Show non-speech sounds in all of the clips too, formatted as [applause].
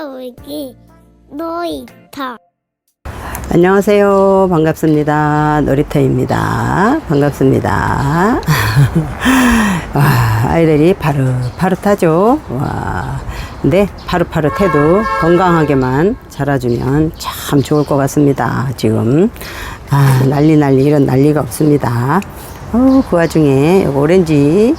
싸우기 놀이터 안녕하세요. 반갑습니다. 놀이터입니다. 반갑습니다. [laughs] 와, 아이들이 파릇파릇하죠. 와. 근데 파릇파릇해도 건강하게만 자라주면 참 좋을 것 같습니다. 지금. 아, 난리 난리 이런 난리가 없습니다. 어, 그 와중에 오렌지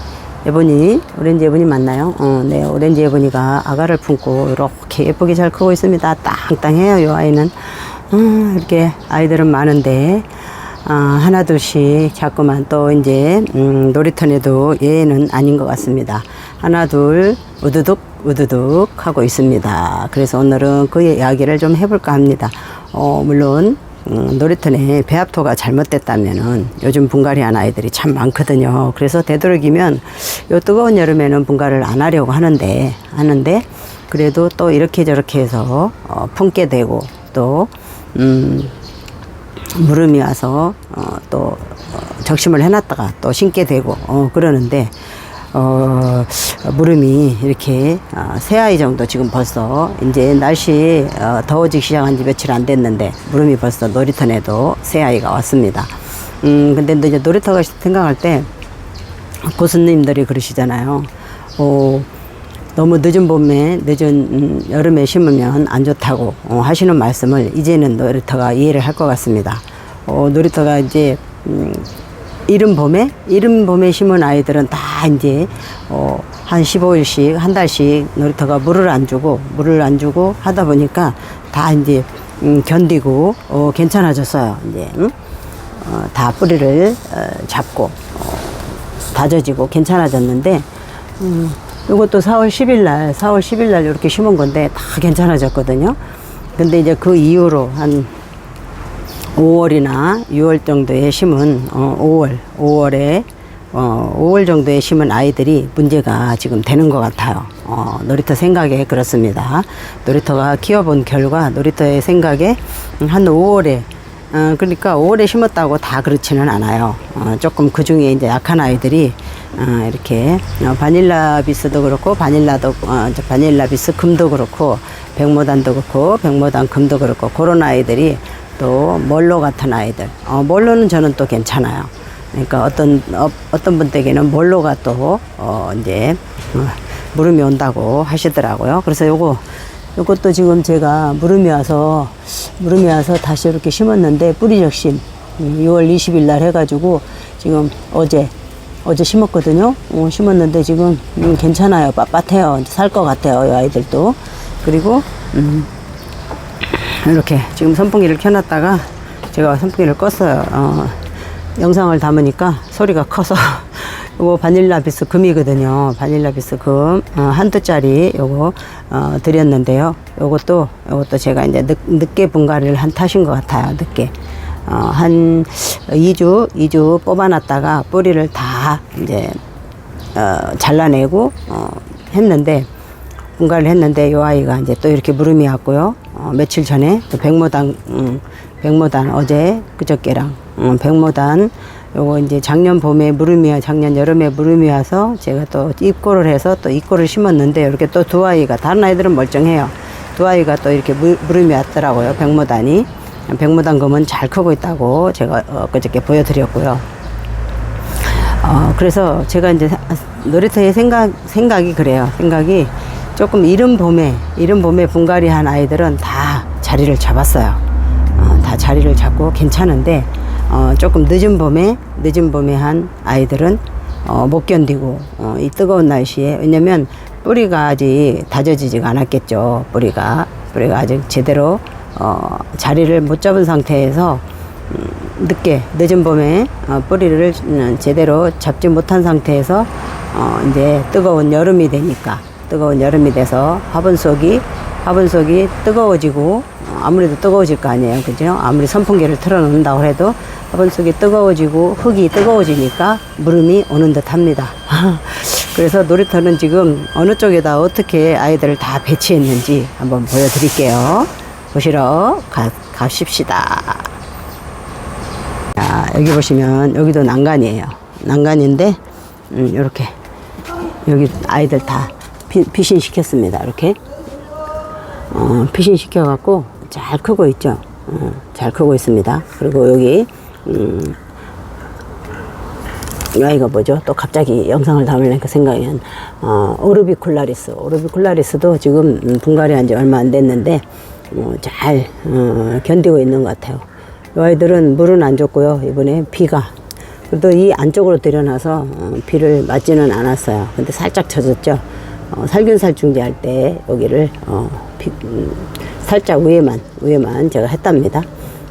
예보니, 오렌지 예보니 맞나요? 어, 네, 오렌지 예보니가 아가를 품고 이렇게 예쁘게 잘 크고 있습니다. 땅땅해요, 요 아이는. 음, 이렇게 아이들은 많은데, 아, 하나 둘씩 자꾸만 또 이제, 음, 놀이터에도 얘는 아닌 것 같습니다. 하나, 둘, 우두둑, 우두둑 하고 있습니다. 그래서 오늘은 그 이야기를 좀 해볼까 합니다. 어, 물론, 음, 놀이터에 배합토가 잘못됐다면은 요즘 분갈이 한 아이들이 참 많거든요. 그래서 되도록이면 요 뜨거운 여름에는 분갈을 안 하려고 하는데, 하는데, 그래도 또 이렇게 저렇게 해서, 어, 품게 되고, 또, 음, 물음이 와서 어, 또 어, 적심을 해놨다가 또 심게 되고 어, 그러는데 어, 물음이 이렇게 어, 세 아이 정도 지금 벌써 이제 날씨 어, 더워지기 시작한 지 며칠 안 됐는데 물음이 벌써 놀이터에도 세 아이가 왔습니다. 음 근데 이제 놀이터가 생각할 때 고수님들이 그러시잖아요. 어, 너무 늦은 봄에 늦은 음, 여름에 심으면 안 좋다고 어, 하시는 말씀을 이제는 놀이터가 이해를 할 것 같습니다. 어, 놀이터가 이제 음, 이른 봄에 이른 봄에 심은 아이들은 다 이제 어, 한 15일씩 한 달씩 놀이터가 물을 안 주고 물을 안 주고 하다 보니까 다 이제 음, 견디고 어, 괜찮아졌어요. 이제 응? 어, 다 뿌리를 어, 잡고 어, 다져지고 괜찮아졌는데 음, 이것도 4월 10일 날, 4월 10일 날 이렇게 심은 건데 다 괜찮아졌거든요. 근데 이제 그 이후로 한 5월이나 6월 정도에 심은 어, 5월, 5월에 어, 5월 정도에 심은 아이들이 문제가 지금 되는 것 같아요. 어, 놀이터 생각에 그렇습니다. 놀이터가 키워본 결과 놀이터의 생각에 한 5월에 어, 그러니까 5월에 심었다고 다 그렇지는 않아요. 어, 조금 그 중에 이제 약한 아이들이 어, 이렇게 어, 바닐라 비스도 그렇고 바닐라도 어, 저 바닐라 비스 금도 그렇고 백모단도 그렇고 백모단 금도 그렇고 그런 아이들이 또 멀로 같은 아이들. 어, 멀로는 저는 또 괜찮아요. 그러니까 어떤 어, 어떤 분에게는 멀로가 또 어, 이제 어, 물음이 온다고 하시더라고요. 그래서 요거 요것도 지금 제가 물음이 와서 물음이 와서 다시 이렇게 심었는데 뿌리 적심 음, 6월 20일 날 해가지고 지금 어제 어제 심었거든요. 어, 심었는데 지금 음, 괜찮아요. 빳빳해요. 살 것 같아요. 이 아이들도 그리고 음, 이렇게 지금 선풍기를 켜놨다가 제가 선풍기를 껐어요. 어, 영상을 담으니까 소리가 커서 [laughs] 요거 바닐라 비스 금이거든요. 바닐라 비스 금 어, 한 두 짜리 요거 어, 드렸는데요. 요것도 요것도 제가 이제 늦, 늦게 분갈이를 한 탓인 것 같아요. 늦게 어, 한 2주 2주 뽑아놨다가 뿌리를 다 이제 어, 잘라내고 어, 했는데 분갈이를 했는데 요 아이가 이제 또 이렇게 무름이 왔고요. 어, 며칠 전에 또 백모단 음, 백모단 어제 그저께랑 음, 백모단 요거 이제 작년 봄에 무름이 와 작년 여름에 무름이 와서 제가 또 입고를 해서 또 입고를 심었는데 이렇게 또 두 아이가 다른 아이들은 멀쩡해요. 두 아이가 또 이렇게 무, 무름이 왔더라고요. 백모단이 백모단 금은 잘 크고 있다고 제가 어, 그저께 보여드렸고요. 어, 그래서 제가 이제 사- 놀이터의 생각, 생각이 그래요. 생각이 조금 이른 봄에, 이른 봄에 분갈이 한 아이들은 다 자리를 잡았어요. 어, 다 자리를 잡고 괜찮은데, 어, 조금 늦은 봄에, 늦은 봄에 한 아이들은, 어, 못 견디고, 어, 이 뜨거운 날씨에, 왜냐면 뿌리가 아직 다져지지가 않았겠죠. 뿌리가. 뿌리가 아직 제대로, 어, 자리를 못 잡은 상태에서, 늦게 늦은 봄에 어, 뿌리를 음, 제대로 잡지 못한 상태에서 어, 이제 뜨거운 여름이 되니까 뜨거운 여름이 돼서 화분 속이 화분 속이 뜨거워지고 어, 아무래도 뜨거워질 거 아니에요, 그죠? 아무리 선풍기를 틀어놓는다고 해도 화분 속이 뜨거워지고 흙이 뜨거워지니까 물음이 오는 듯 합니다. [laughs] 그래서 놀이터는 지금 어느 쪽에다 어떻게 아이들을 다 배치했는지 한번 보여드릴게요. 보시러 가, 가십시다. 자, 여기 보시면 여기도 난간이에요. 난간인데 음, 이렇게 여기 아이들 다 피, 피신 시켰습니다. 이렇게 어, 피신 시켜갖고 잘 크고 있죠. 어, 잘 크고 있습니다. 그리고 여기 음, 이 아이가 뭐죠? 또 갑자기 영상을 담으려니까 생각이 난, 어, 오르비쿨라리스. 오르비쿨라리스도 지금 음, 분갈이 한 지 얼마 안 됐는데, 어, 잘, 어, 견디고 있는 것 같아요. 이 아이들은 물은 안 줬고요. 이번에 비가. 그래도 이 안쪽으로 들여놔서 어, 비를 맞지는 않았어요. 근데 살짝 젖었죠. 어, 살균살충제 할 때 여기를, 어, 비- 음, 살짝 위에만, 위에만 제가 했답니다.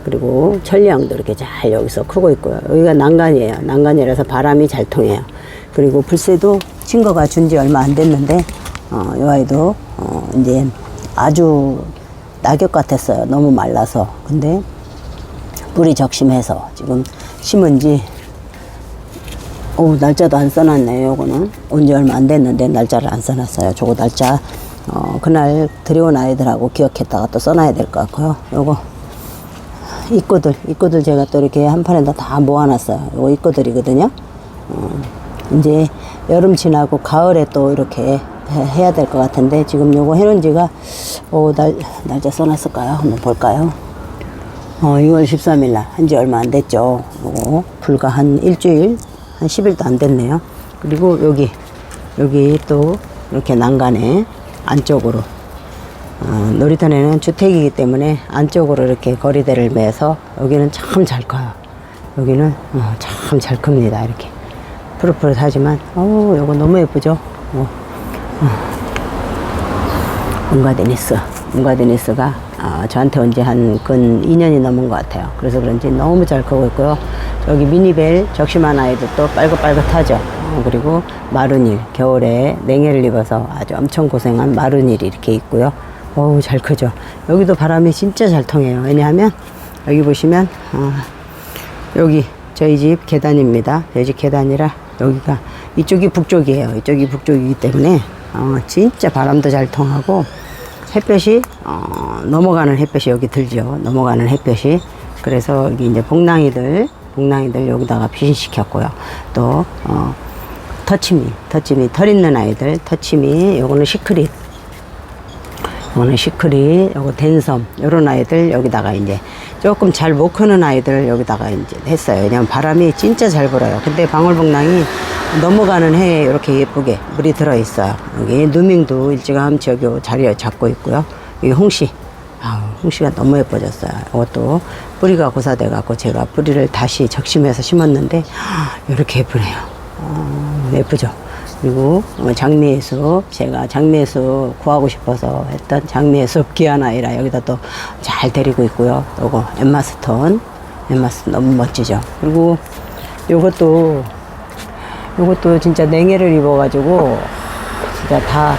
그리고 천리향도 이렇게 잘 여기서 크고 있고요. 여기가 난간이에요. 난간이라서 바람이 잘 통해요. 그리고 불새도 친거가 준 지 얼마 안 됐는데, 어, 이 아이도, 어, 이제 아주 낙엽 같았어요. 너무 말라서. 근데 뿌리 적심해서 지금 심은 지, 오, 날짜도 안 써놨네요. 온지 얼마 안 됐는데 날짜를 안 써놨어요. 저거 날짜, 어, 그날 들여온 아이들하고 기억했다가 또 써놔야 될 것 같고요. 요거 입구들, 입구들 제가 또 이렇게 한 판에다 다 모아놨어요. 요거 입구들이거든요. 어, 이제 여름 지나고 가을에 또 이렇게 해- 해야 될 것 같은데 지금 요거 해놓은 지가 어, 날, 날짜 써놨을까요? 한번 볼까요? 어, 6월 13일 날, 한 지 얼마 안 됐죠. 요거 불과 한 일주일, 한 10일도 안 됐네요. 그리고 여기, 여기 또 이렇게 난간에 안쪽으로 어, 놀이터에는 주택이기 때문에 안쪽으로 이렇게 거리대를 매서 여기는 참 잘 커요. 여기는 어, 참잘 큽니다. 이렇게 푸릇푸릇하지만 어 요거 너무 예쁘죠. 어, 어. 문가데니스, 문가데니스가 어, 저한테 온 지 한 근 2년이 넘은 것 같아요. 그래서 그런지 너무 잘 크고 있고요. 저기 미니벨 적심한 아이들도 빨긋빨긋하죠. 어, 그리고 마루닐 겨울에 냉해를 입어서 아주 엄청 고생한 마루닐이 이렇게 있고요. 어우 잘 크죠. 여기도 바람이 진짜 잘 통해요. 왜냐하면 여기 보시면 어, 여기 저희 집 계단입니다. 저희 집 계단이라 여기가 이쪽이 북쪽이에요. 이쪽이 북쪽이기 때문에 어, 진짜 바람도 잘 통하고 햇볕이 어, 넘어가는 햇볕이 여기 들죠. 넘어가는 햇볕이 그래서 여기 이제 복랑이들 복랑이들 여기다가 피신시켰고요. 또 어, 터치미 터치미 털 있는 아이들 터치미 요거는 시크릿 요거는 시크릿, 요거 댄섬, 요런 아이들 여기다가 이제 조금 잘 못 크는 아이들 여기다가 이제 했어요. 왜냐면 바람이 진짜 잘 불어요. 근데 방울복랑이 넘어가는 해에 이렇게 예쁘게 물이 들어있어요. 여기 누밍도 일찌감치 여기 자리에 잡고 있고요. 여기 홍시. 아우, 홍시가 너무 예뻐졌어요. 이것도 뿌리가 고사돼갖고 제가 뿌리를 다시 적심해서 심었는데, 이렇게 예쁘네요. 어, 예쁘죠? 그리고 어, 장미의 숲 제가 요숲 구하고 싶어서 했던 장미의 숲 [laughs] 귀한 아이라 여기다 또 잘 데리고 있고요. 요거 엠마 스톤 엠마 스톤 너무 멋지죠. 그리고 요것도 요것도 진짜 냉해를 입어가지고 진짜 다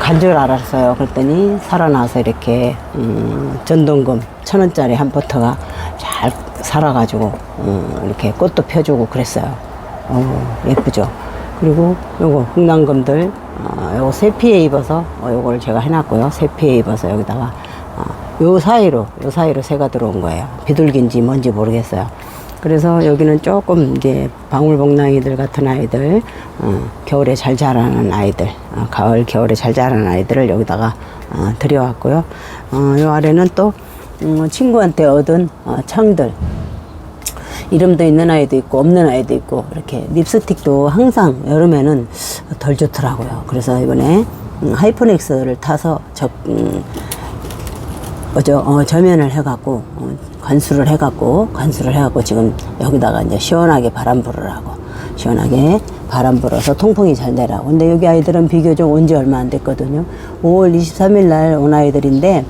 간 줄 알았어요. 그랬더니 살아나서 이렇게 음, 전동금 천 원짜리 한 포터가 잘 살아가지고 음, 이렇게 꽃도 펴주고 그랬어요. 어, 예쁘죠. 그리고 요거 흑남금들 어, 요거 세피에 입어서 어, 요걸 제가 해놨고요. 세피에 입어서 여기다가 어, 요 사이로 요 사이로 새가 들어온 거예요. 비둘기인지 뭔지 모르겠어요. 그래서 여기는 조금 이제 방울복랑이들 같은 아이들, 어, 겨울에 잘 자라는 아이들, 어, 가을 겨울에 잘 자라는 아이들을 여기다가 어, 들여왔고요. 어, 요 아래는 또 음, 친구한테 얻은 어, 창들, 이름도 있는 아이도 있고 없는 아이도 있고 이렇게 립스틱도 항상 여름에는 덜 좋더라고요. 그래서 이번에 음, 하이퍼넥스를 타서 적, 음, 뭐죠? 어, 저면을 해갖고 어, 관수를 해갖고 관수를 해갖고 지금 여기다가 이제 시원하게 바람 불으라고 시원하게 바람 불어서 통풍이 잘 되라고. 근데 여기 아이들은 비교적 온 지 얼마 안 됐거든요. 5월 23일 날 온 아이들인데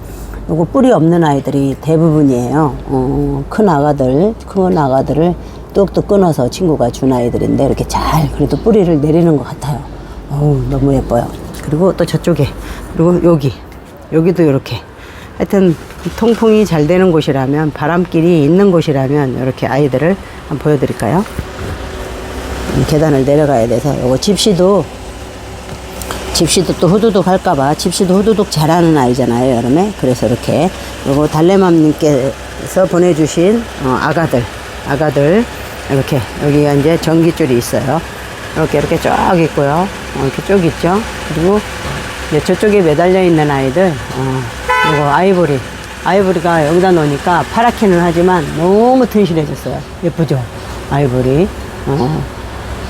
요거 뿌리 없는 아이들이 대부분이에요. 어, 큰 아가들, 큰 아가들을 뚝뚝 끊어서 친구가 준 아이들인데 이렇게 잘 그래도 뿌리를 내리는 것 같아요. 어우, 너무 예뻐요. 그리고 또 저쪽에, 그리고 여기, 여기도 이렇게. 하여튼 통풍이 잘 되는 곳이라면, 바람길이 있는 곳이라면 이렇게 아이들을 한번 보여드릴까요? 음, 계단을 내려가야 돼서 요거 집시도 집시도 또 후두둑 할까봐 집시도 후두둑 잘하는 아이잖아요 여름에 그래서 이렇게 요거 달래맘님께서 보내주신 어, 아가들 아가들 이렇게 여기가 이제 전기줄이 있어요 이렇게 이렇게 쭉 있고요 어, 이렇게 쭉 있죠 그리고 이제 저쪽에 매달려 있는 아이들 어, 이거 아이보리. 아이보리가 여기다 놓으니까 파랗기는 하지만 너무 튼실해졌어요. 예쁘죠? 아이보리. 어.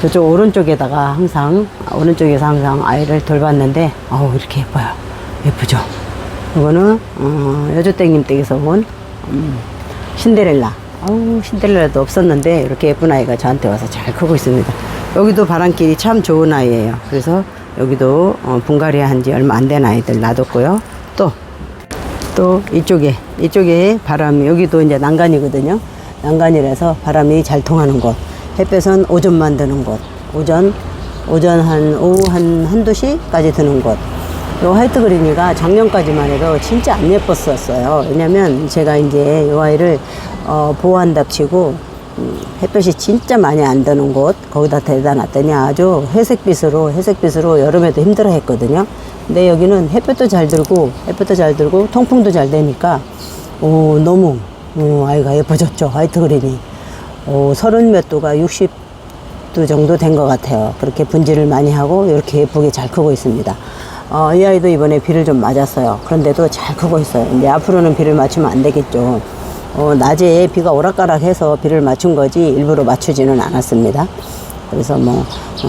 저쪽 오른쪽에다가 항상, 오른쪽에서 항상 아이를 돌봤는데, 어우, 이렇게 예뻐요. 예쁘죠? 이거는, 어, 여주땡님 댁에서 온, 음, 신데렐라. 아우, 신데렐라도 없었는데, 이렇게 예쁜 아이가 저한테 와서 잘 크고 있습니다. 여기도 바람길이 참 좋은 아이예요. 그래서 여기도, 어, 분갈이 한 지 얼마 안 된 아이들 놔뒀고요. 또, 또 이쪽에 이쪽에 바람이 여기도 이제 난간이거든요. 난간이라서 바람이 잘 통하는 곳. 햇볕은 오전만 드는 곳. 오전 오전 한 오후 한 한두 시까지 드는 곳. 요 화이트 그린이가 작년까지만 해도 진짜 안 예뻤었어요. 왜냐면 제가 이제 요 아이를 어, 보호한답치고 음, 햇볕이 진짜 많이 안 드는 곳 거기다 대다 놨더니 아주 회색빛으로 회색빛으로 여름에도 힘들어 했거든요. 근데 여기는 햇볕도 잘 들고 햇볕도 잘 들고 통풍도 잘 되니까 오 너무 오, 아이가 예뻐졌죠 화이트 그린이 오 서른 몇 도가 60도 정도 된 것 같아요. 그렇게 분질을 많이 하고 이렇게 예쁘게 잘 크고 있습니다. 어, 이 아이도 이번에 비를 좀 맞았어요. 그런데도 잘 크고 있어요. 이제 앞으로는 비를 맞추면 안 되겠죠. 어, 낮에 비가 오락가락해서 비를 맞춘 거지 일부러 맞추지는 않았습니다. 그래서 뭐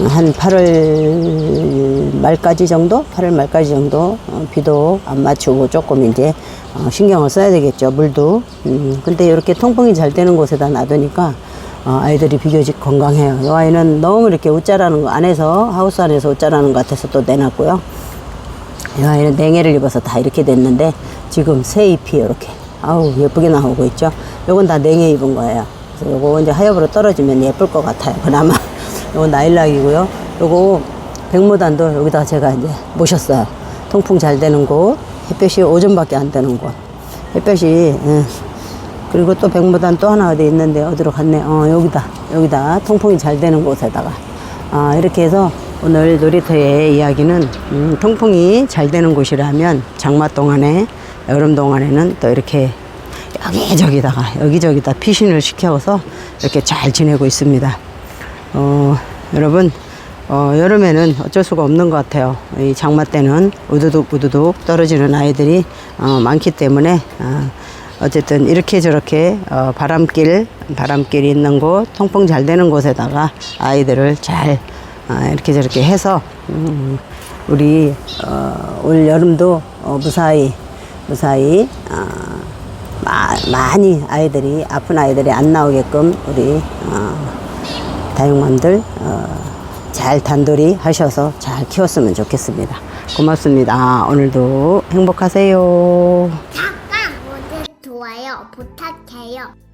한 8월 말까지 정도, 8월 말까지 정도 어, 비도 안 맞추고 조금 이제 어, 신경을 써야 되겠죠. 물도. 음, 근데 이렇게 통풍이 잘 되는 곳에다 놔두니까 어, 아이들이 비교적 건강해요. 이 아이는 너무 이렇게 웃자라는 거 안에서 하우스 안에서 웃자라는 것 같아서 또 내놨고요. 이 아이는 냉해를 입어서 다 이렇게 됐는데 지금 새 잎이 이렇게 아우 예쁘게 나오고 있죠. 요건 다 냉해 입은 거예요. 그래서 요거 이제 하엽으로 떨어지면 예쁠 것 같아요. 그나마 [laughs] 요거 나일락이고요. 요거 백모단도 여기다 제가 이제 모셨어요. 통풍 잘 되는 곳, 햇볕이 오전밖에 안 되는 곳. 햇볕이 예. 그리고 또 백모단 또 하나 어디 있는데 어디로 갔네. 어 여기다 여기다 통풍이 잘 되는 곳에다가 아, 이렇게 해서 오늘 놀이터의 이야기는 음, 통풍이 잘 되는 곳이라면 장마 동안에 여름 동안에는 또 이렇게 여기저기다가 여기저기다 피신을 시켜서 이렇게 잘 지내고 있습니다. 어, 여러분 어, 여름에는 어쩔 수가 없는 것 같아요. 이 장마 때는 우두둑 우두둑 떨어지는 아이들이 어, 많기 때문에 어, 어쨌든 이렇게 저렇게 어, 바람길 바람길이 있는 곳 통풍 잘 되는 곳에다가 아이들을 잘 어, 이렇게 저렇게 해서 음, 우리 어, 올 여름도 어, 무사히 무사히 어, 마, 많이 아이들이 아픈 아이들이 안 나오게끔 우리 어, 다육맘들 어, 잘 단돌이 하셔서 잘 키웠으면 좋겠습니다. 고맙습니다. 오늘도 행복하세요. 부탁해요.